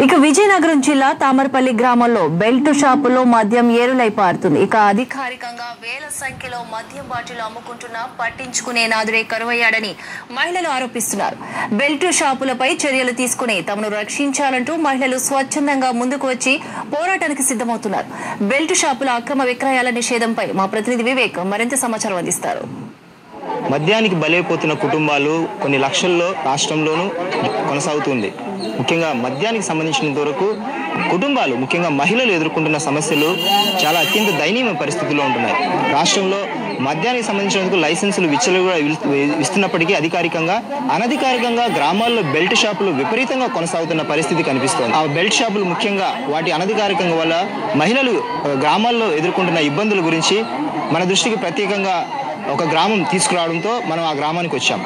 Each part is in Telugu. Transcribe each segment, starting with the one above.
ఇక విజయనగరం జిల్లా తామరపల్లి గ్రామంలో బెల్ట్ షాపులో మద్యం ఏరులై పారుతుంది. ఇక అధికారికంగా వేల సంఖ్యలో మద్యం బాటిలు అమ్ముకుంటున్న పట్టించుకునే నాదుడే కరువయ్యాడని మహిళలు ఆరోపిస్తున్నారు. బెల్ట్ షాపులపై చర్యలు తీసుకుని తమను రక్షించాలంటూ మహిళలు స్వచ్ఛందంగా ముందుకు వచ్చి పోరాటానికి సిద్ధమవుతున్నారు. బెల్ట్ షాపుల అక్రమ విక్రయాల నిషేధంపై మా ప్రతినిధి వివేక్ మరింత సమాచారం అందిస్తారు. మద్యానికి బలైపోతున్న కుటుంబాలు కొన్ని లక్షల్లో రాష్ట్రంలోనూ కొనసాగుతుంది ముఖ్యంగా మద్యానికి సంబంధించినంత వరకు కుటుంబాలు ముఖ్యంగా మహిళలు ఎదుర్కొంటున్న సమస్యలు చాలా అత్యంత దయనీయమైన పరిస్థితుల్లో ఉంటున్నాయి. రాష్ట్రంలో మద్యానికి సంబంధించినందుకు లైసెన్సులు విచ్చలు కూడా ఇస్తున్నప్పటికీ అధికారికంగా అనధికారికంగా గ్రామాల్లో బెల్ట్ షాపులు విపరీతంగా కొనసాగుతున్న పరిస్థితి కనిపిస్తోంది. ఆ బెల్ట్ షాపులు ముఖ్యంగా వాటి అనధికారికంగా వల్ల మహిళలు గ్రామాల్లో ఎదుర్కొంటున్న ఇబ్బందుల గురించి మన దృష్టికి ప్రత్యేకంగా ఒక గ్రామం తీసుకురావడంతో మనం ఆ గ్రామానికి వచ్చాం.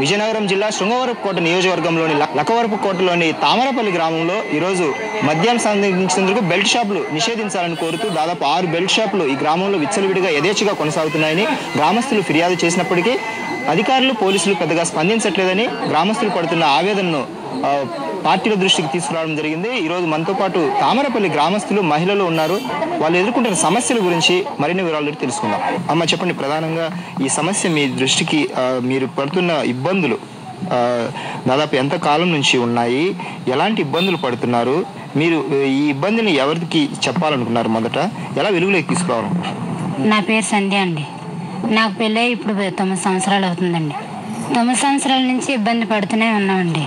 విజయనగరం జిల్లా శృంగవరపుకోట నియోజకవర్గంలోని ల- లక్కవరపుకోటలోని తామరపల్లి గ్రామంలో ఈరోజు మద్యం సంబంధించినందుకు బెల్ట్ షాపులు నిషేధించాలని కోరుతూ దాదాపు ఆరు బెల్ట్ షాపులు ఈ గ్రామంలో విచ్చలవిడిగా యథేచ్ఛగా కొనసాగుతున్నాయని గ్రామస్తులు ఫిర్యాదు చేసినప్పటికీ అధికారులు పోలీసులు పెద్దగా స్పందించట్లేదని గ్రామస్తులు పడుతున్న ఆవేదనను పార్టీల దృష్టికి తీసుకురావడం జరిగింది. ఈరోజు మనతో పాటు తామరపల్లి గ్రామస్తులు మహిళలు ఉన్నారు. వాళ్ళు ఎదుర్కొంటున్న సమస్యల గురించి మరిన్ని వివరాలు తెలుసుకుందాం. అమ్మ చెప్పండి ప్రధానంగా ఈ సమస్య మీ దృష్టికి మీరు పడుతున్న ఇబ్బందులు దాదాపు ఎంత కాలం నుంచి ఉన్నాయి? ఎలాంటి ఇబ్బందులు పడుతున్నారు? మీరు ఈ ఇబ్బందిని ఎవరికి చెప్పాలనుకున్నారు మొదట? ఎలా వెలుగులోకి తీసుకురావాలనుకున్నారు నా పేరు సంధ్య అండి. నాకు పెళ్ళై ఇప్పుడు తొమ్మిది సంవత్సరాలు అవుతుందండి. తొమ్మిది సంవత్సరాల నుంచి ఇబ్బంది పడుతూనే ఉన్నామండి.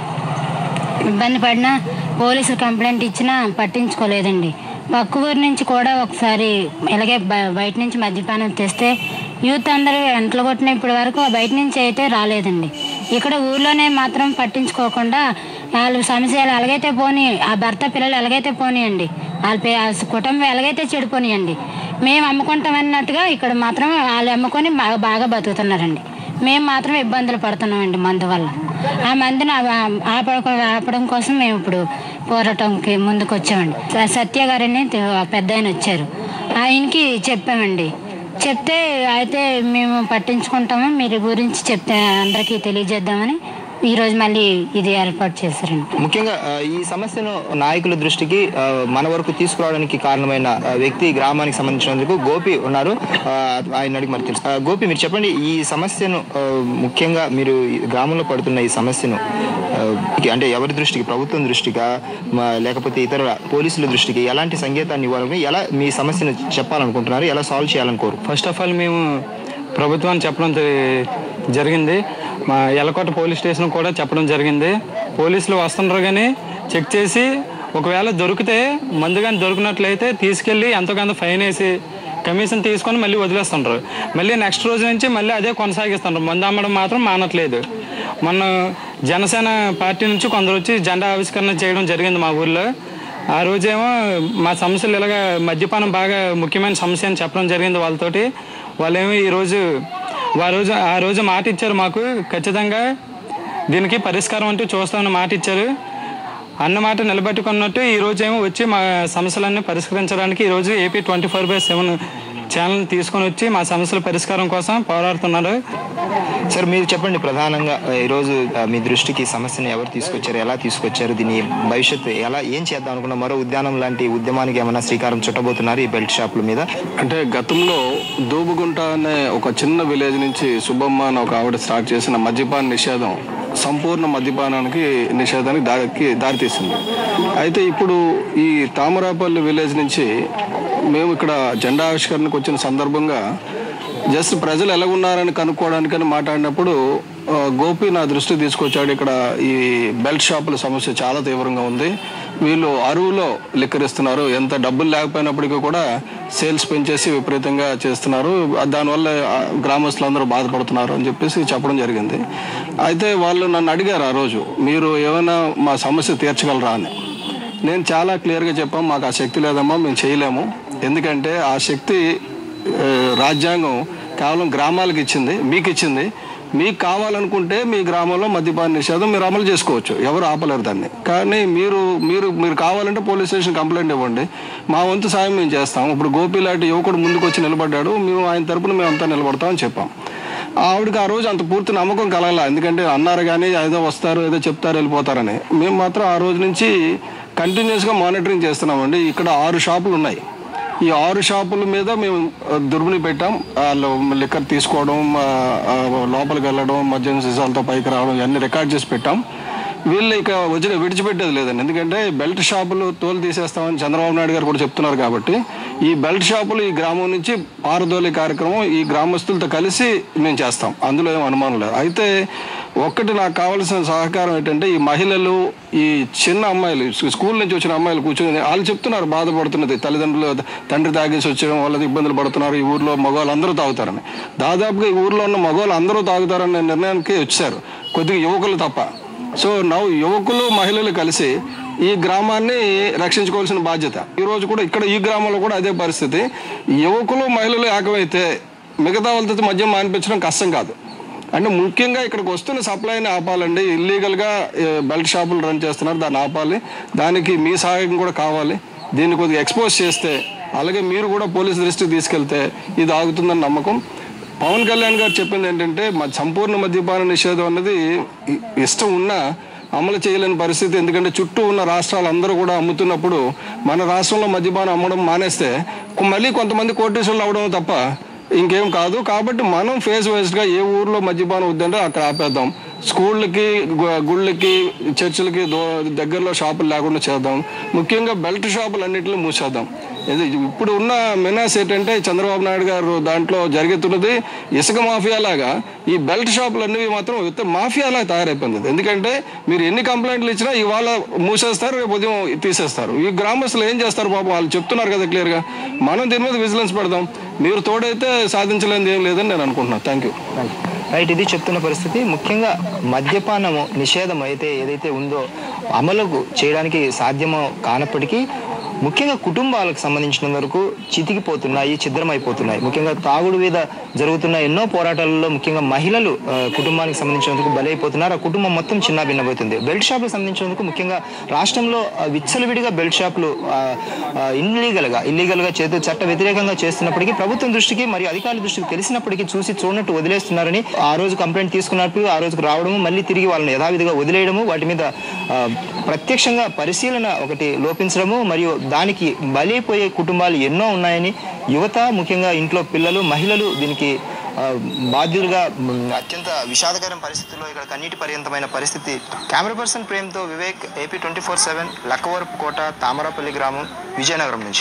ఇబ్బంది పడినా పోలీసులు కంప్లైంట్ ఇచ్చినా పట్టించుకోలేదండి. పక్క ఊరి నుంచి కూడా ఒకసారి ఇలాగే బ- బయట నుంచి మద్యపానం తెస్తే యూత్ అందరూ ఎంటలు కొట్టిన ఇప్పటి వరకు బయట నుంచి అయితే రాలేదండి. ఇక్కడ ఊర్లోనే మాత్రం పట్టించుకోకుండా వాళ్ళ సమస్యలు ఎలాగైతే పోనీ ఆ భర్త పిల్లలు ఎలాగైతే పోనీయండి వాళ్ళ కుటుంబం ఎలాగైతే చెడిపోనియండి మేము అమ్ముకుంటాం అన్నట్టుగా ఇక్కడ మాత్రం వాళ్ళు అమ్ముకొని బాగా బాగా బతుకుతున్నారండి. మేము మాత్రం ఇబ్బందులు పడుతున్నామండి మందు వల్ల. ఆ మందిని ఆ- ఆపడం కోసం మేము ఇప్పుడు పోరాటంకి ముందుకు వచ్చామండి సత్య గారని పెద్ద ఆయన వచ్చారు. ఆయనకి చెప్పామండి. చెప్తే అయితే మేము పట్టించుకుంటాము. మీరు గురించి చెప్తే అందరికీ తెలియజేద్దామని ఈరోజు మళ్ళీ ఇది ఏర్పాటు చేశారండి ముఖ్యంగా ఈ సమస్యను నాయకుల దృష్టికి మన వరకు తీసుకురావడానికి కారణమైన వ్యక్తి గ్రామానికి సంబంధించినందుకు గోపి ఉన్నారు. ఆయన అడిగి మరి తెలుసు. గోపి మీరు చెప్పండి ఈ సమస్యను ముఖ్యంగా మీరు ఈ గ్రామంలో పడుతున్న ఈ సమస్యను అంటే ఎవరి దృష్టికి ప్రభుత్వం దృష్టిగా లేకపోతే ఇతర పోలీసుల దృష్టికి ఎలాంటి సంకేతాన్ని ఇవ్వాలని ఎలా మీ సమస్యను చెప్పాలనుకుంటున్నారు ఎలా సాల్వ్ చేయాలని కోరు? ఫస్ట్ ఆఫ్ ఆల్ మేము ప్రభుత్వాన్ని చెప్పడం జరి- జరిగింది. మా ఎలకోట పోలీస్ స్టేషన్ కూడా చెప్పడం జరిగింది. పోలీసులు వస్తుండ్రు కానీ చెక్ చేసి ఒకవేళ దొరికితే మందు కానీ దొరికినట్లయితే తీసుకెళ్ళి ఎంతో కొంత ఫైన్ వేసి కమిషన్ తీసుకొని మళ్ళీ వదిలేస్తుండ్రు. మళ్ళీ నెక్స్ట్ రోజు నుంచి మళ్ళీ అదే కొనసాగిస్తుండ్రు. మందు అమ్మడం మాత్రం మానట్లేదు. మొన్న జనసేన పార్టీ నుంచి కొందరు వచ్చి జెండా ఆవిష్కరణ చేయడం జరిగింది మా ఊర్లో. ఆ రోజేమో మా సమస్యలు ఇలాగ మద్యపానం బాగా ముఖ్యమైన సమస్య అని చెప్పడం జరిగింది వాళ్ళతోటి. వాళ్ళేమో ఈరోజు రోజు ఆ రోజు మాట ఇచ్చారు మాకు ఖచ్చితంగా దీనికి పరిష్కారం అంటూ చూస్తామని మాట ఇచ్చారు. అన్న మాట నిలబెట్టుకున్నట్టు ఈ రోజు ఏమో వచ్చి మా సమస్యలన్నీ పరిష్కరించడానికి ఈరోజు AP twenty four by seven channel తీసుకొని వచ్చి మా సమస్యల పరిష్కారం కోసం పోరాడుతున్నారు. సార్ మీరు చెప్పండి ప్రధానంగా ఈరోజు మీ దృష్టికి ఈ సమస్యను ఎవరు తీసుకొచ్చారు ఎలా తీసుకొచ్చారు దీని భవిష్యత్తు ఎలా ఏం చేద్దాం అనుకున్న మరో ఉద్యానం లాంటి ఉద్యమానికి ఏమైనా శ్రీకారం చుట్టబోతున్నారు ఈ బెల్ట్ షాపుల మీద? అంటే గతంలో దూబుగుంట అనే ఒక చిన్న విలేజ్ నుంచి సుబ్బమ్మ అని ఒక ఆవిడ స్టార్ట్ చేసిన మద్యపాన నిషేధం సంపూర్ణ మద్యపానానికి నిషేధానికి దారికి దారితీసింది. అయితే ఇప్పుడు ఈ తామరాపల్లి విలేజ్ నుంచి మేము ఇక్కడ జెండా ఆవిష్కరణకు వచ్చిన సందర్భంగా జస్ట్ ప్రజలు ఎలా ఉన్నారని కనుక్కోవడానికని మాట్లాడినప్పుడు గోపి నా దృష్టి తీసుకొచ్చాడు. ఇక్కడ ఈ బెల్ట్ షాపుల సమస్య చాలా తీవ్రంగా ఉంది. వీళ్ళు అరువులో లిక్కరిస్తున్నారు. ఎంత డబ్బులు లేకపోయినప్పటికీ కూడా సేల్స్ పెంచేసి విపరీతంగా చేస్తున్నారు. దానివల్ల ఆ, గ్రామస్తులందరూ బాధపడుతున్నారు అని చెప్పేసి చెప్పడం జరిగింది. అయితే వాళ్ళు నన్ను అడిగారు ఆ రోజు మీరు ఏమైనా మా సమస్య తీర్చగలరా? అని. నేను చాలా క్లియర్గా చెప్పాం మాకు ఆ శక్తి లేదమ్మా మేము చేయలేము. ఎందుకంటే ఆ శక్తి రాజ్యాంగం కేవలం గ్రామాలకు ఇచ్చింది మీకు ఇచ్చింది. మీకు కావాలనుకుంటే మీ గ్రామంలో మద్యపాన నిషేధం మీరు అమలు చేసుకోవచ్చు. ఎవరు ఆపలేరు దాన్ని. కానీ మీరు మీరు మీరు కావాలంటే పోలీస్ స్టేషన్ కంప్లైంట్ ఇవ్వండి. మా వంతు సాయం మేము చేస్తాం. ఇప్పుడు గోపి లాంటి యువకుడు ముందుకు వచ్చి నిలబడ్డాడు. మేము ఆయన తరపున మేము అంతా నిలబడతామని చెప్పాం. ఆవిడకి ఆ రోజు అంత పూర్తి నమ్మకం కలగల. ఎందుకంటే అన్నారు కానీ ఏదో వస్తారు ఏదో చెప్తారు వెళ్ళిపోతారని. మేము మాత్రం ఆ రోజు నుంచి కంటిన్యూస్గా మానిటరింగ్ చేస్తున్నామండి. ఇక్కడ ఆరు షాపులు ఉన్నాయి. ఈ ఆరు షాపుల మీద మేము దుర్మిని పెట్టాం. వాళ్ళు లిక్కర్ తీసుకోవడం లోపలికి వెళ్ళడం మద్యం సీసాలతో పైకి రావడం ఇవన్నీ రికార్డ్ చేసి పెట్టాం. వీళ్ళు ఇక వచ్చిన విడిచిపెట్టేది లేదండి. ఎందుకంటే బెల్ట్ షాపులు తోలు తీసేస్తామని చంద్రబాబు నాయుడు గారు కూడా చెప్తున్నారు కాబట్టి ఈ బెల్ట్ షాపులు ఈ గ్రామం నుంచి పారదోలే కార్యక్రమం ఈ గ్రామస్తులతో కలిసి మేము చేస్తాం. అందులో ఏం అనుమానం లేదు. అయితే ఒక్కటి నాకు కావాల్సిన సహకారం ఏంటంటే ఈ మహిళలు ఈ చిన్న అమ్మాయిలు స్కూల్ నుంచి వచ్చిన అమ్మాయిలు కూర్చొని వాళ్ళు చెప్తున్నారు బాధపడుతున్నది. తల్లిదండ్రులు తండ్రి తాగేసి వచ్చడం వల్ల ఇబ్బందులు పడుతున్నారు. ఈ ఊర్లో మగవాళ్ళు అందరూ తాగుతారని. దాదాపుగా ఈ ఊర్లో ఉన్న మగవాళ్ళు అందరూ తాగుతారనే నిర్ణయానికి వచ్చారు. కొద్దిగా యువకులు తప్ప. సో నవ్వు యువకులు మహిళలు కలిసి ఈ గ్రామాన్ని రక్షించుకోవాల్సిన బాధ్యత. ఈరోజు కూడా ఇక్కడ ఈ గ్రామంలో కూడా అదే పరిస్థితి. యువకులు మహిళలు ఏకమైతే మిగతా వాళ్ళతో మద్యం మానిపించడం కష్టం కాదు. అంటే ముఖ్యంగా ఇక్కడికి వస్తున్న సప్లైని ఆపాలండి. ఇల్లీగల్గా బెల్ట్ షాపులు రన్ చేస్తున్నారు. దాన్ని ఆపాలి. దానికి మీ సహాయం కూడా కావాలి. దీన్ని కొద్దిగా ఎక్స్పోజ్ చేస్తే అలాగే మీరు కూడా పోలీసు దృష్టికి తీసుకెళ్తే ఇది ఆగుతుందని నమ్మకం. పవన్ కళ్యాణ్ గారు చెప్పింది ఏంటంటే సంపూర్ణ మద్యపాన నిషేధం అన్నది ఇష్టం ఉన్నా అమలు చేయలేని పరిస్థితి. ఎందుకంటే చుట్టూ ఉన్న రాష్ట్రాలు అందరూ కూడా అమ్ముతున్నప్పుడు మన రాష్ట్రంలో మద్యపానం అమ్మడం మానేస్తే మళ్ళీ కొంతమంది కోటేశ్వర్లు అవడం తప్ప ఇంకేం కాదు. కాబట్టి మనం ఫేస్ వైజ్గా ఏ ఊర్లో మద్యపానం వద్దంటే అక్కడ ఆపేద్దాం. స్కూళ్ళకి గుళ్ళకి చర్చిలకి దో దగ్గరలో షాపులు లేకుండా చేద్దాం. ముఖ్యంగా బెల్ట్ షాపులు అన్నింటినీ మూసేద్దాం. ఇది ఇప్పుడు ఉన్న మెనాస్ ఏంటంటే చంద్రబాబు నాయుడు గారు దాంట్లో జరుగుతున్నది ఇసుక మాఫియా లాగా. ఈ బెల్ట్ షాపులు అన్నవి మాత్రం మాఫియా లాగా తయారైపోయింది. ఎందుకంటే మీరు ఎన్ని కంప్లైంట్లు ఇచ్చినా ఇవాళ మూసేస్తారు రేపు ఉదయం తీసేస్తారు. ఈ గ్రామస్తులు ఏం చేస్తారు పాపం? వాళ్ళు చెప్తున్నారు కదా క్లియర్గా. మనం దీని మీద విజిలెన్స్ పెడదాం. మీరు తోడైతే సాధించలేనిది ఏం లేదని నేను అనుకుంటున్నాను థ్యాంక్ యూ రైట్ ఇది చెప్తున్న పరిస్థితి. ముఖ్యంగా మద్యపానము నిషేధం అయితే ఏదైతే ఉందో అమలుకు చేయడానికి సాధ్యమో కానప్పటికీ ముఖ్యంగా కుటుంబాలకు సంబంధించిన వరకు చితికిపోతున్నాయి ఛిద్రమైపోతున్నాయి. ముఖ్యంగా తాగుడు మీద జరుగుతున్న ఎన్నో పోరాటాలలో ముఖ్యంగా మహిళలు కుటుంబానికి సంబంధించినందుకు బలైపోతున్నారు. ఆ కుటుంబం మొత్తం చిన్న భిన్నమవుతుంది బెల్ట్ షాపులకు సంబంధించినందుకు ముఖ్యంగా రాష్ట్రంలో విచ్చలవిడిగా బెల్ట్ షాపులు ఇల్లీగల్గా ఇల్లీగల్గా చేతు చట్ట వ్యతిరేకంగా చేస్తున్నప్పటికీ ప్రభుత్వం దృష్టికి మరియు అధికారుల దృష్టికి తెలిసినప్పటికీ చూసి చూడనట్టు వదిలేస్తున్నారని ఆ రోజు కంప్లైంట్ తీసుకున్నప్పుడు ఆ రోజుకు రావడము మళ్ళీ తిరిగి వాళ్ళని యథావిధిగా వదిలేయడము వాటి మీద ప్రత్యక్షంగా పరిశీలన ఒకటి లోపించడము మరియు దానికి బలైపోయే కుటుంబాలు ఎన్నో ఉన్నాయని యువత ముఖ్యంగా ఇంట్లో పిల్లలు మహిళలు దీనికి బాధ్యులుగా అత్యంత విషాదకరం పరిస్థితుల్లో ఇక్కడ కన్నీటి పర్యంతమైన పరిస్థితి. Camera person ప్రేమ్తో Vivek AP twenty four seven Lakkavarapu Kota Tamarapalli గ్రామం విజయనగరం నుంచి.